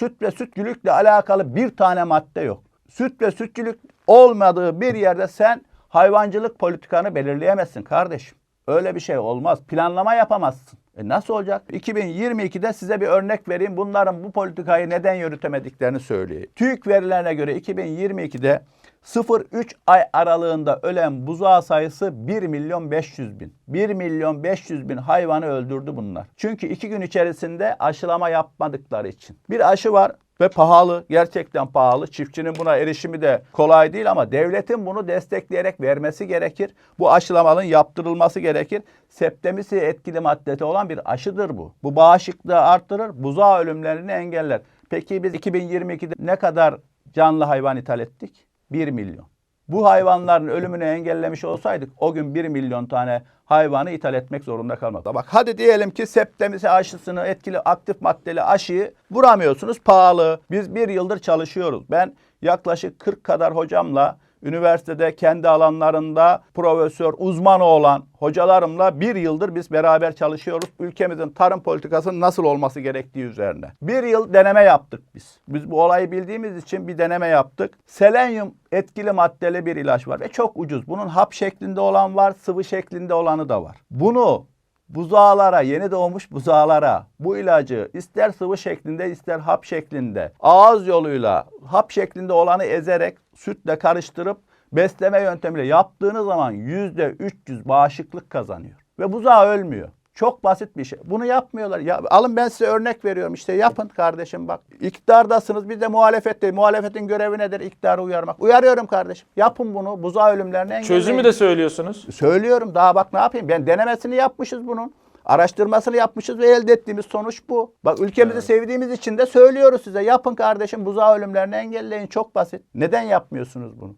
süt ve sütçülükle alakalı bir tane madde yok. Süt ve sütçülük olmadığı bir yerde sen hayvancılık politikanı belirleyemezsin kardeşim. Öyle bir şey olmaz. Planlama yapamazsın. E nasıl olacak? 2022'de size bir örnek vereyim. Bunların bu politikayı neden yürütemediklerini söyleyeyim. TÜİK verilerine göre 2022'de 0-3 ay aralığında ölen buzağı sayısı 1 milyon 500 bin. 1 milyon 500 bin hayvanı öldürdü bunlar. Çünkü iki gün içerisinde aşılama yapmadıkları için. Bir aşı var ve pahalı, gerçekten pahalı. Çiftçinin buna erişimi de kolay değil ama devletin bunu destekleyerek vermesi gerekir. Bu aşılamanın yaptırılması gerekir. Septemisi etkili maddesi olan bir aşıdır bu. Bu bağışıklığı arttırır, buzağı ölümlerini engeller. Peki biz 2022'de ne kadar canlı hayvan ithal ettik? 1 milyon. Bu hayvanların ölümünü engellemiş olsaydık o gün 1 milyon tane hayvanı ithal etmek zorunda kalmazdı. Bak hadi diyelim ki septemisi aşısını etkili aktif maddeli aşıyı vuramıyorsunuz pahalı. Biz bir yıldır çalışıyoruz. Ben yaklaşık 40 kadar hocamla üniversitede kendi alanlarında profesör, uzmanı olan hocalarımla bir yıldır biz beraber çalışıyoruz. Ülkemizin tarım politikasının nasıl olması gerektiği üzerine. Bir yıl deneme yaptık biz. Biz bu olayı bildiğimiz için bir deneme yaptık. Selenyum etkili maddeli bir ilaç var ve çok ucuz. Bunun hap şeklinde olan var, sıvı şeklinde olanı da var. Bunu buzağlara, yeni doğmuş buzağlara bu ilacı ister sıvı şeklinde ister hap şeklinde ağız yoluyla hap şeklinde olanı ezerek sütle karıştırıp besleme yöntemiyle yaptığınız zaman yüzde 300 bağışıklık kazanıyor. Ve buzağı ölmüyor. Çok basit bir şey. Bunu yapmıyorlar. Ya, alın ben size örnek veriyorum. İşte yapın kardeşim bak. İktidardasınız. Biz de muhalefette. Muhalefetin görevi nedir? İktidarı uyarmak. Uyarıyorum kardeşim. Yapın bunu. Buzağı ölümlerini engelleyin. Çözümü de söylüyorsunuz. Söylüyorum daha bak ne yapayım ben denemesini yapmışız bunun. Araştırmasını yapmışız ve elde ettiğimiz sonuç bu. Bak ülkemizi sevdiğimiz için de söylüyoruz size. Yapın kardeşim buzağı ölümlerini engelleyin. Çok basit. Neden yapmıyorsunuz bunu?